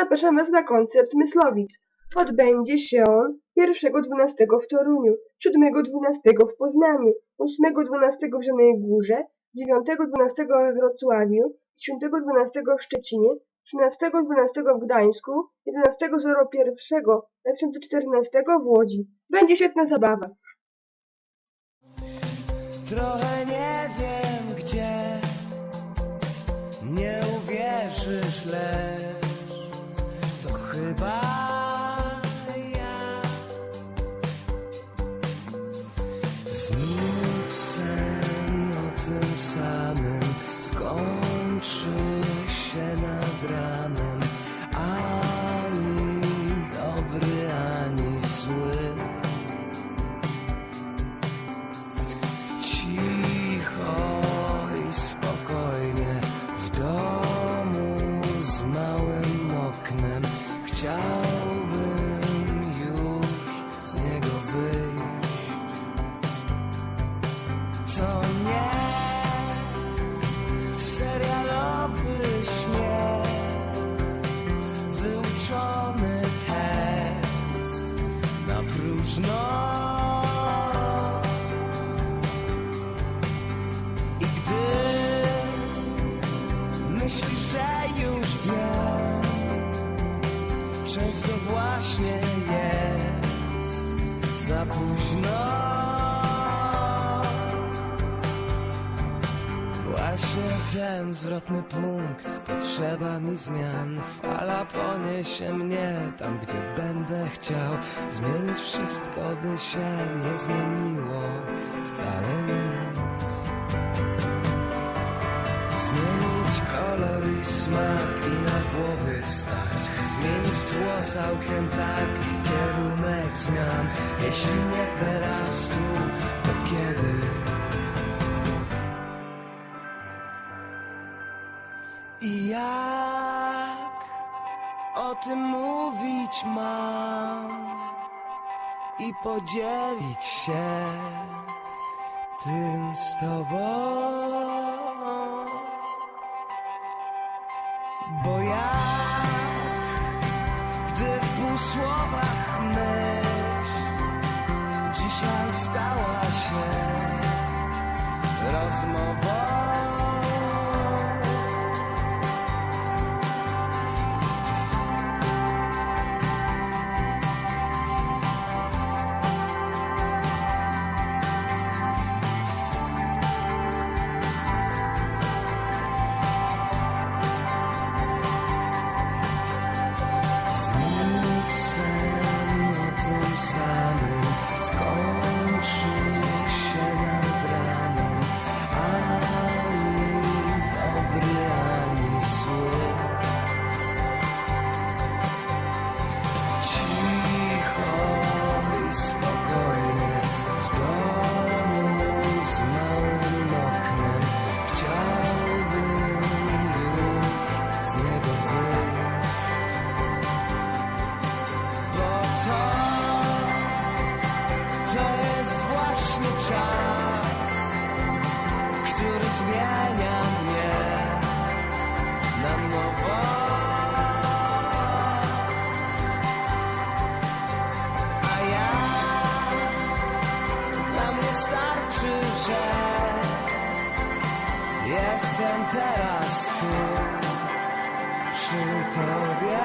Zapraszam Was na koncert Myslowic. Odbędzie się on 1.12 w Toruniu, 7.12 w Poznaniu, 8.12 w Zielonej Górze, 9.12 we Wrocławiu, 10.12 w Szczecinie, 13.12 w Gdańsku, 11.01.2014 w Łodzi. Będzie świetna zabawa. Trochę nie wiem gdzie, nie uwierzysz, lecz me vaya. Snoop To nie serialowy śmiech, wyuczony tekst na próżno. I gdy myślisz, że już wiem, często właśnie jest za późno. Właśnie ten zwrotny punkt potrzeba mi zmian. Fala poniesie mnie tam, gdzie będę chciał zmienić wszystko, by się nie zmieniło wcale nic. Zmienić kolor i smak i na głowie stać Zmienić tło całkiem tak i kierunek zmian Jeśli nie teraz tu, to kiedy? I jak o tym mówić mam I podzielić się tym z tobą? Bo ja, gdy w pół słowach myśl Dzisiaj stała się rozmową starczy, że jestem teraz tu przy tobie.